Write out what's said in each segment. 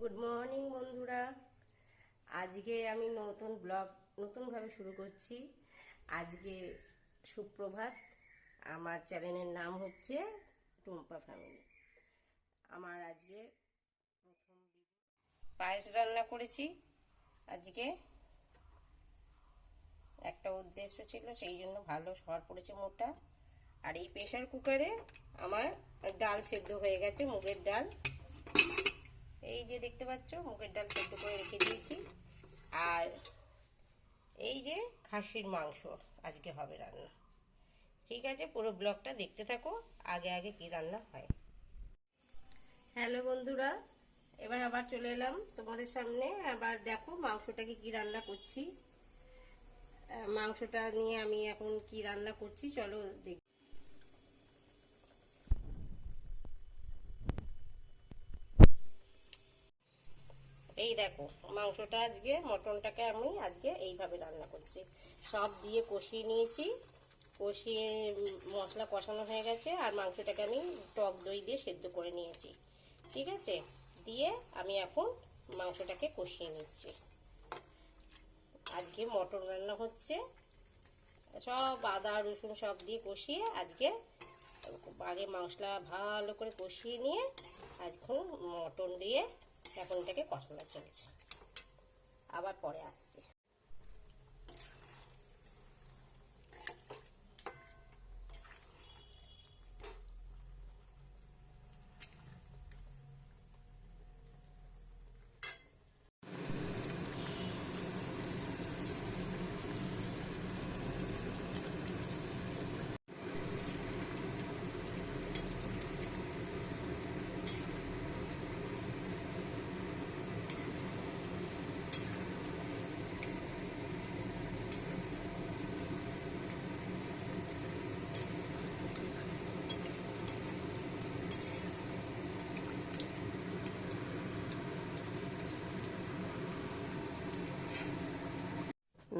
Good morning বন্ধুরা। আজকে আমি নতুন ব্লগ নতুনভাবে শুরু করছি। আজকে সুপ্রভাত। আমার চ্যানেলের নাম হচ্ছে টুম্পা ফ্যামিলি আমার আজকে প্রথম পায়েস রান্না করেছি। আজকে একটা উদ্দেশ্য ছিল, সেই জন্য ভালো সর পড়েছে মোটা আর এই প্রেশার কুকারে আমার ডাল সেদ্ধ হয়ে গেছে, মুগের ডাল। এই যে দেখতে পাচ্ছ, মুগের ডাল সেদ্ধ করে রেখে দিয়েছি। আর এই যে খাসির মাংস আজকে হবে রান্না। ঠিক আছে, পুরো ব্লগটা দেখতে থাকো, আগে আগে কি রান্না হয়। হ্যালো বন্ধুরা, এবার আবার চলে এলাম তোমাদের সামনে। আবার দেখো মাংসটাকে কি রান্না করছি। মাংসটা নিয়ে আমি এখন কি রান্না করছি, চলো দেখ। এই দেখো, মাংসটা আজকে, মটনটাকে আমি আজকে এইভাবে রান্না করছি। সব দিয়ে কষিয়ে নিয়েছি। কষিয়ে মশলা কষানো হয়ে গেছে, আর মাংসটাকে আমি টক দই দিয়ে সেদ্ধ করে নিয়েছি। ঠিক আছে? দিয়ে আমি এখন মাংসটাকে কষিয়ে নিচ্ছি। আজকে মটন রান্না হচ্ছে। সব আদা, রসুন সব দিয়ে কষিয়ে আজকে আগে মশলা ভালো করে কষিয়ে নিয়ে, এখন মটন দিয়ে এখন থেকে কষানো চলছে। আবার পরে আসছে।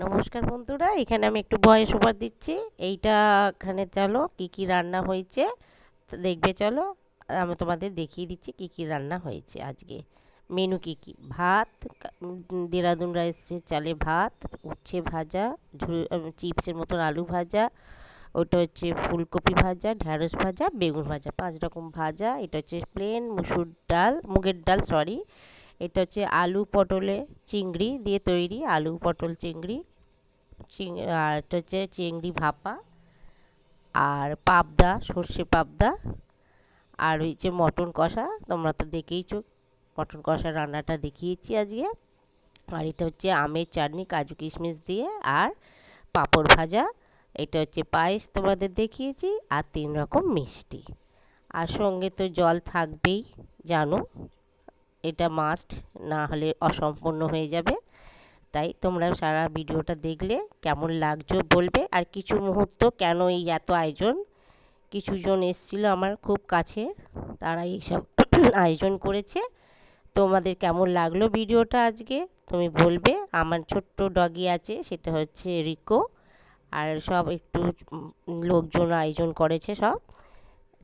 নমস্কার বন্ধুরা, এখানে আমি একটু ভয়েস ওভার দিচ্ছি। এইটা এখানে চলো কি কি রান্না হয়েছে। দেখবে চলো, আমি তোমাদের দেখিয়ে দিচ্ছি কি কি রান্না হয়েছে আজকে। মেনু কি কি? ভাত দেরাদুন রাইসে চালে ভাত, উচ্ছে ভাজা চিপসের মতন আলু ভাজা, ওটা হচ্ছে ফুলকপি ভাজা, ঢ্যাঁড়স ভাজা, বেগুন ভাজা, পাঁচ রকম ভাজা, এটা হচ্ছে প্লেন মুসুর ডাল, মুগের ডাল সরি এটা হচ্ছে আলু পটলে চিংড়ি দিয়ে তৈরি আলু পটল চিংড়ি আর এটা হচ্ছে চিংড়ি ভাপা, আর পাবদা, সর্ষে পাবদা, আর ওই যে মটন কষা, তোমরা তো দেখেইছো, মটন কষা রান্নাটা দেখিয়েছি আজকে। আর এটা হচ্ছে আমের চাটনি, কাজু কিশমিশ দিয়ে, আর পাঁপড় ভাজা। এটা হচ্ছে পায়েস তোমাদের দেখিয়েছি, আর তিন রকম মিষ্টি। আর সঙ্গে তো জল থাকবেই, জানো? এটা মাস্ট না হলে অসম্পূর্ণ হয়ে যাবে। তাই তোমরা সারা ভিডিওটা দেখলে কেমন লাগছো বলবে। আর কিছু মুহূর্ত কেন এই এত আয়োজন? কিছু জন এসেছিল আমার খুব কাছে, তারা এইসব আয়োজন করেছে। তোমাদের কেমন লাগল ভিডিওটা আজকে? তুমি বলবে। আমার ছোট্ট ডগি আছে, সেটা হচ্ছে রিকো। আর সব একটু লোকজন আয়োজন করেছে সব।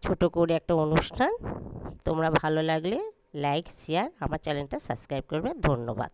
ছোট করে একটা অনুষ্ঠান। তোমরা ভালো লাগলে লাইক শেয়ার আমার চ্যানেলটা সাবস্ক্রাইব করবে ধন্যবাদ।